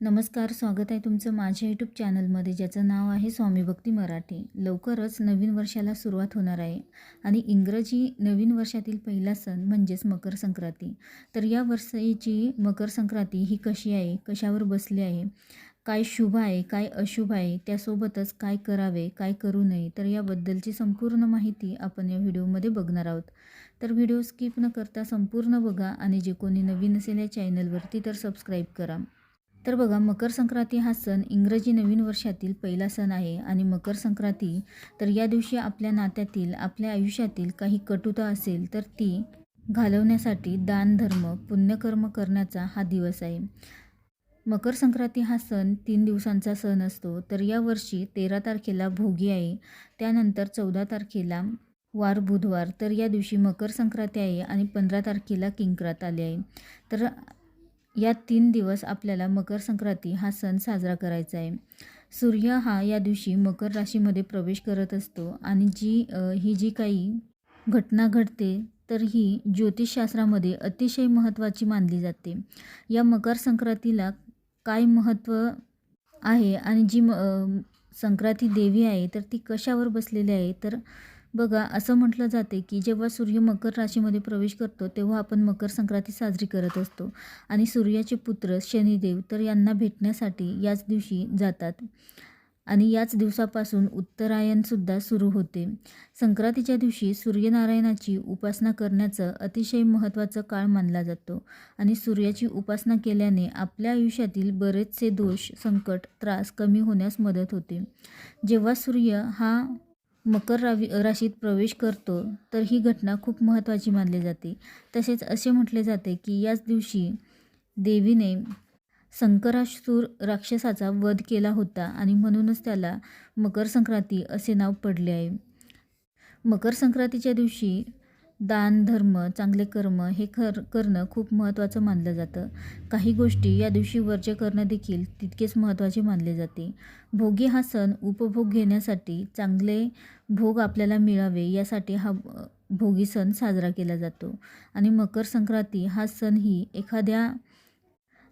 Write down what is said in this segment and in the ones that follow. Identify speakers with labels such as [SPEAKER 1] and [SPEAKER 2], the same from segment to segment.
[SPEAKER 1] नमस्कार स्वागत आहे तुमचं माझ्या यूट्यूब चॅनलमध्ये ज्याचं नाव आहे स्वामी भक्ती मराठी. लवकरच नवीन वर्षाला सुरुवात होणार आहे आणि इंग्रजी नवीन वर्षातील पहिला सण म्हणजेच मकर संक्रांती. तर या वर्षाची मकर संक्रांती ही कशी आहे? कशावर बसली आहे? काय शुभ आहे? काय अशुभ आहे? त्यासोबतच काय करावे? काय करू नये? तर याबद्दलची संपूर्ण माहिती आपण या व्हिडिओमध्ये बघणार आहोत. तर व्हिडिओ स्किप न करता संपूर्ण बघा आणि जे कोणी नवीन असेल या चॅनलवरती तर सबस्क्राईब करा. तर बघा मकर संक्रांती हा सण इंग्रजी नवीन वर्षातील पहिला सण आहे आणि मकर संक्रांती तर या दिवशी आपल्या नात्यातील आपल्या आयुष्यातील काही कटुता असेल तर ती घालवण्यासाठी दान धर्म पुण्यकर्म करण्याचा हा दिवस आहे. मकर संक्रांती हा सण तीन दिवसांचा सण असतो तर यावर्षी तेरा तारखेला भोगी आहे त्यानंतर चौदा तारखेला वार बुधवार तर या दिवशी मकर संक्रांती आहे आणि पंधरा तारखेला किंक्रात आली आहे. तर या तीन दिवस आपल्याला मकर संक्रांती हा सण साजरा करायचा आहे. सूर्य हा या दिवशी मकर राशीमध्ये प्रवेश करत असतो आणि जी ही जी काही घटना घडते तर ही ज्योतिषशास्त्रामध्ये अतिशय महत्त्वाची मानली जाते. या मकर संक्रांतीला काय महत्त्व आहे आणि जी म संक्रांती देवी आहे तर ती कशावर बसलेली आहे तर बघा असं म्हटलं जाते की जेव्हा सूर्य मकर राशीमध्ये प्रवेश करतो तेव्हा आपण मकर संक्रांती साजरी करत असतो. आणि सूर्याचे पुत्र शनिदेव तर यांना भेटण्यासाठी याच दिवशी जातात. आणि याच दिवसापासून उत्तरायणसुद्धा सुरू होते. संक्रांतीच्या दिवशी सूर्यनारायणाची उपासना करण्याचं अतिशय महत्त्वाचं काळ मानला जातो. आणि सूर्याची उपासना केल्याने आपल्या आयुष्यातील बरेचसे दोष संकट त्रास कमी होण्यास मदत होते. जेव्हा सूर्य हा मकर रावी राशीत प्रवेश करतो तर ही घटना खूप महत्त्वाची मानली जाते. तसेच असे म्हटले जाते की याच दिवशी देवीने संकरासूर राक्षसाचा वध केला होता आणि म्हणूनच त्याला मकर संक्रांती असे नाव पडले आहे. मकर संक्रांतीच्या दिवशी दान धर्म चांगले कर्म हे कर करणं खूप महत्त्वाचं मानलं जातं. काही गोष्टी या दिवशी वर्ज्य करणं देखील तितकेच महत्त्वाचे मानले जाते. भोगी हा सण उपभोग घेण्यासाठी चांगले भोग आपल्याला मिळावे यासाठी हा भोगी सण साजरा केला जातो. आणि मकर संक्रांती हा सण ही एखाद्या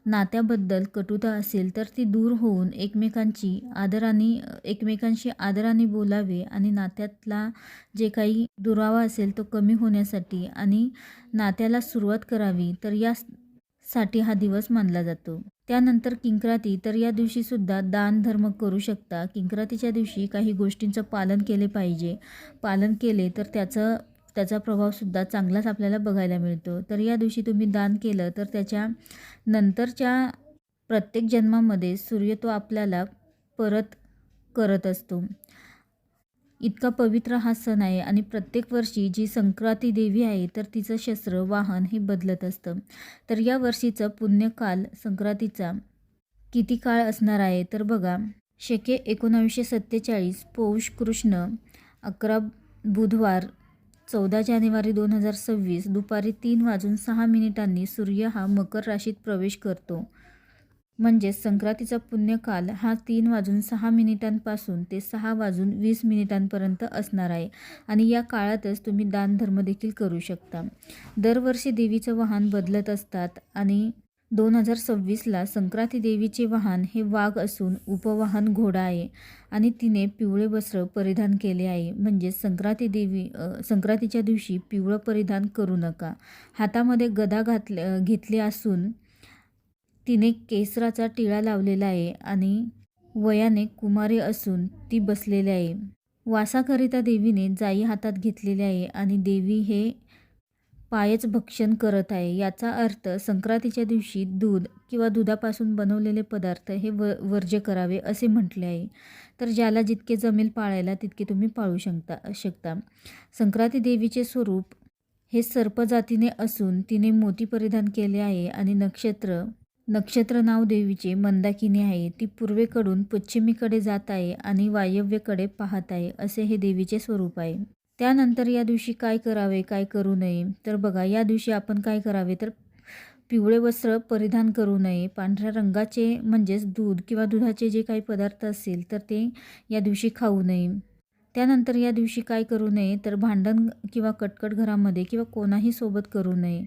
[SPEAKER 1] नात्याबद्दल कटुता असेल तर ती दूर होऊन एकमेकांची आदराने एकमेकांशी आदराने बोलावे आणि नात्यातला जे काही दुरावा असेल तो कमी होण्यासाठी आणि नात्याला सुरुवात करावी तर यासाठी हा दिवस मानला जातो. त्यानंतर किंक्राती तर या दिवशीसुद्धा दान धर्म करू शकता. किंक्रातीच्या दिवशी काही गोष्टींचं पालन केले पाहिजे. पालन केले तर त्याचं त्याचा प्रभावसुद्धा चांगलाच आपल्याला बघायला मिळतो. तर या दिवशी तुम्ही दान केलं तर त्याच्या नंतरच्या प्रत्येक जन्मामध्ये सूर्य तो आपल्याला परत करत असतो. इतका पवित्र हा सण आहे आणि प्रत्येक वर्षी जी संक्रांती देवी आहे तर तिचं शस्त्र वाहन हे बदलत असतं. तर या वर्षीचं पुण्यकाल संक्रांतीचा किती काळ असणार आहे तर बघा. शके एकोणावीसशे सत्तेचाळीस पौष कृष्ण अकरा बुधवार चौदा जानेवारी दोन हजार सव्वीस दुपारी तीन वाजून सहा मिनिटांनी सूर्य हा मकर राशीत प्रवेश करतो. म्हणजेच संक्रांतीचा पुण्यकाल हा तीन वाजून सहा मिनिटांपासून ते सहा वाजून वीस मिनिटांपर्यंत असणार आहे आणि या काळातच तुम्ही दानधर्म देखील करू शकता. दरवर्षी देवीचं वाहन बदलत असतात आणि दोन हजार सव्वीसला संक्रांती देवीचे वाहन हे वाघ असून उपवाहन घोडा आहे आणि तिने पिवळे वस्त्र परिधान केले आहे. म्हणजे संक्रांती देवी संक्रांतीच्या दिवशी पिवळं परिधान करू नका. हातामध्ये गदा घातले घेतले असून तिने केसराचा टिळा लावलेला आहे आणि वयाने कुमारी असून ती बसलेली आहे. वासाकरिता देवीने जाई हातात घेतलेले आहे आणि देवी हे पायच भक्षण करत आहे. याचा अर्थ संक्रांतीच्या दिवशी दूध किंवा दुधापासून बनवलेले पदार्थ हे व वर्ज्य करावे असे म्हटले आहे. तर ज्याला जितके जमेल पाळायला तितके तुम्ही पाळू शकता शकता. संक्रांती देवीचे स्वरूप हे सर्पजातीने असून तिने मोती परिधान केले आहे आणि नक्षत्र नक्षत्र नाव देवीचे मंदाकिनी आहे. ती पूर्वेकडून पश्चिमेकडे जात आहे आणि वायव्येकडे पाहत आहे असे हे देवीचे स्वरूप आहे. त्यानंतर या दिवशी काय करावे काय करू नये? तर बघा या दिवशी आपण काय करावे? तर पिवळे वस्त्र परिधान करू नये. पांढऱ्या रंगाचे म्हणजेच दूध किंवा दुधाचे जे काही पदार्थ असेल तर ते या दिवशी खाऊ नये. त्यानंतर या दिवशी काय करू नये? तर भांडण किंवा कटकट घरामध्ये किंवा कोणाही सोबत करू नये.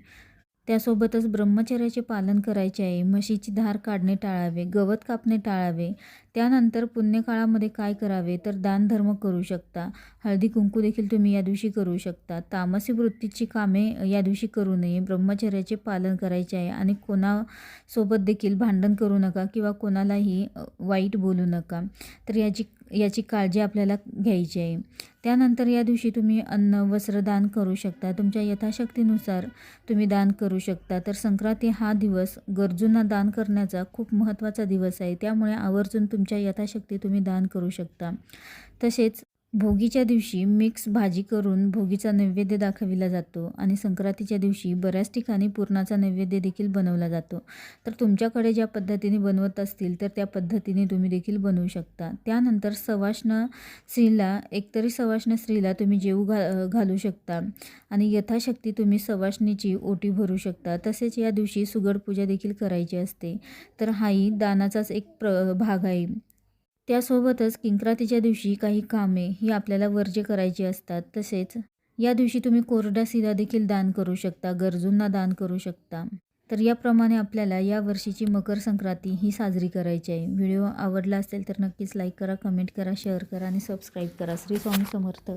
[SPEAKER 1] त्यासोबतच ब्रह्मचर्याचे पालन करायचे आहे. म्हशीची धार काढणे टाळावे गवत कापणे टाळावे. त्यानंतर पुण्यकाळामध्ये काय करावे तर दानधर्म करू शकता. हळदी कुंकू देखील तुम्ही या दिवशी करू शकता. तामसी वृत्तीची कामे या दिवशी करू नये. ब्रह्मचर्याचे पालन करायचे आहे आणि कोणासोबत देखील भांडण करू नका किंवा कोणालाही वाईट बोलू नका. तर याची याची काळजी आपल्याला घ्यायची आहे. त्यानंतर या दिवशी तुम्ही अन्न वस्त्र दान करू शकता. तुमच्या यथाशक्तीनुसार तुम्ही दान करू शकता. तर संक्रांती हा दिवस गरजूंना दान करण्याचा खूप महत्त्वाचा दिवस आहे. त्यामुळे आवर्जून तुमच्या यथाशक्ती तुम्ही दान करू शकता. तसेच भोगीच्या दिवशी मिक्स भाजी करून भोगीचा नैवेद्य दाखविला जातो आणि संक्रांतीच्या दिवशी बऱ्याच ठिकाणी पुरणाचा नैवेद्य देखील बनवला जातो. तर तुमच्याकडे ज्या पद्धतीने बनवत असतील तर त्या पद्धतीने तुम्ही देखील बनवू शकता. त्यानंतर सवाष्ण स्त्रीला एकतरी सवाष्ण स्त्रीला तुम्ही जेवू घा घालू शकता आणि यथाशक्ती तुम्ही सवाष्णीची ओटी भरू शकता. तसेच या दिवशी सुगड पूजा देखील करायची असते. तर हाही दानाचाच एक प्र भाग आहे. त्यासोबतच किंक्रातीच्या दिवशी काही कामे ही आपल्याला वर्ज्य करायची असतात. तसेच या दिवशी तुम्ही कोरडा शिरा देखील दान करू शकता गरजूंना दान करू शकता. तर याप्रमाणे आपल्याला या वर्षीची मकर संक्रांती ही साजरी करायची आहे. व्हिडिओ आवडला असेल तर नक्कीच लाईक करा कमेंट करा शेअर करा आणि सबस्क्राईब करा. श्री स्वामी समर्थ.